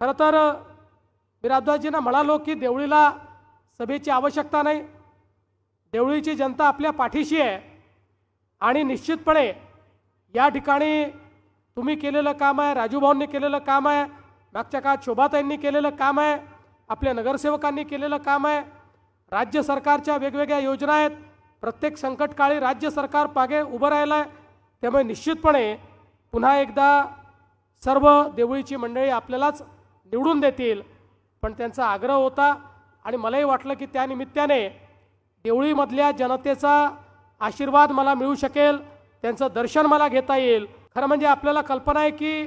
खरं तर मी म्हणालो की देवळीला सभेची आवश्यकता नाही. देवळीची जनता आपल्या पाठीशी आहे. आणि निश्चितपणे या ठिकाणी तुम्ही केलेलं काम आहे राजूभाऊंनी केलेलं काम आहे मागच्या काळात शोभाताईंनी केलेलं काम आहे आपल्या नगरसेवकांनी केलेलं काम आहे. राज्य सरकारच्या वेगवेगळ्या योजना आहेत. प्रत्येक संकटकाळी राज्य सरकार पागे उभं राहिलं आहे. त्यामुळे निश्चितपणे पुन्हा एकदा सर्व देवळीची मंडळी आपल्यालाच निवडून देतील. पण त्यांचा आग्रह होता आणि मलाही वाटलं की त्या निमित्ताने देवळीमधल्या जनतेचा आशीर्वाद मला मिळू शकेल त्यांचं दर्शन मला घेता येईल. खरं म्हणजे आपल्याला कल्पना आहे की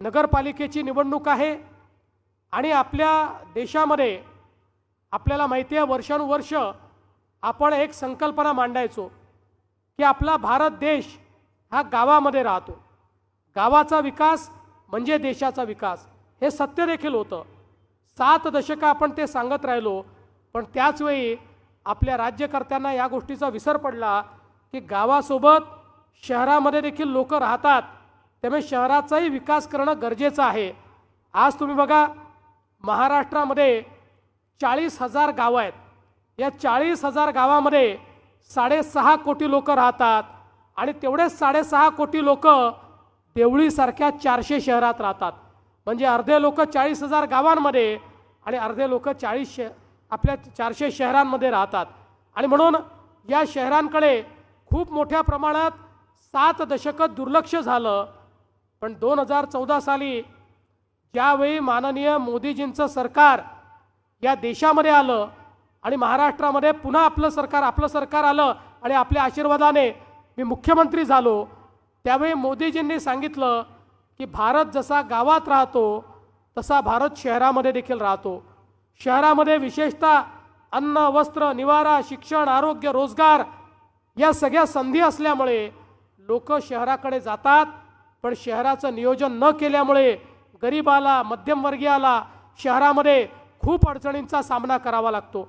नगरपालिकेची निवडणूक आहे आणि आपल्या देशामध्ये आपल्याला माहिती आहे वर्षानुवर्ष आपण एक संकल्पना मांडायचो की आपला भारत देश हा गावामध्ये राहतो. गावाचा विकास म्हणजे देशाचा विकास. हे सत्य देखील होतं. सात दशकं आपण ते सांगत राहिलो पण त्याचवेळी आपल्या राज्यकर्त्यांना या गोष्टीचा विसर पडला की गावासोबत शहरामध्ये देखील लोक राहतात. त्यामुळे शहराचाही विकास करणं गरजेचं आहे. आज तुम्ही बघा महाराष्ट्रामध्ये चाळीस हजार गावं आहेत. या चाळीस हजार गावामध्ये साडेसहा कोटी लोक राहतात आणि तेवढेच साडेसहा कोटी लोक देवळीसारख्या चारशे शहरात राहतात. म्हणजे अर्धे लोक चाळीस हजार गावांमध्ये आणि अर्धे लोक चाळीस श आपल्या चारशे शहरांमध्ये राहतात. आणि म्हणून या शहरांकडे खूप मोठ्या प्रमाणात सात दशकं दुर्लक्ष झालं. पण दोन हजार चौदा साली ज्यावेळी माननीय मोदीजींचं सरकार या देशामध्ये आलं आणि महाराष्ट्रामध्ये पुन्हा आपलं सरकार आपलं सरकार आलं आणि आपल्या आशीर्वादाने मी मुख्यमंत्री झालो त्यावेळी मोदीजींनी सांगितलं की भारत जसा गावात राहतो तसा भारत शहरामध्ये देखील राहतो. शहरामध्ये विशेषतः अन्न वस्त्र निवारा शिक्षण आरोग्य रोजगार या सगळ्या संधी असल्यामुळे लोक शहराकडे जातात पण शहराचं नियोजन न केल्यामुळे गरिबाला मध्यमवर्गीयाला शहरामध्ये खूप अडचणींचा सामना करावा लागतो.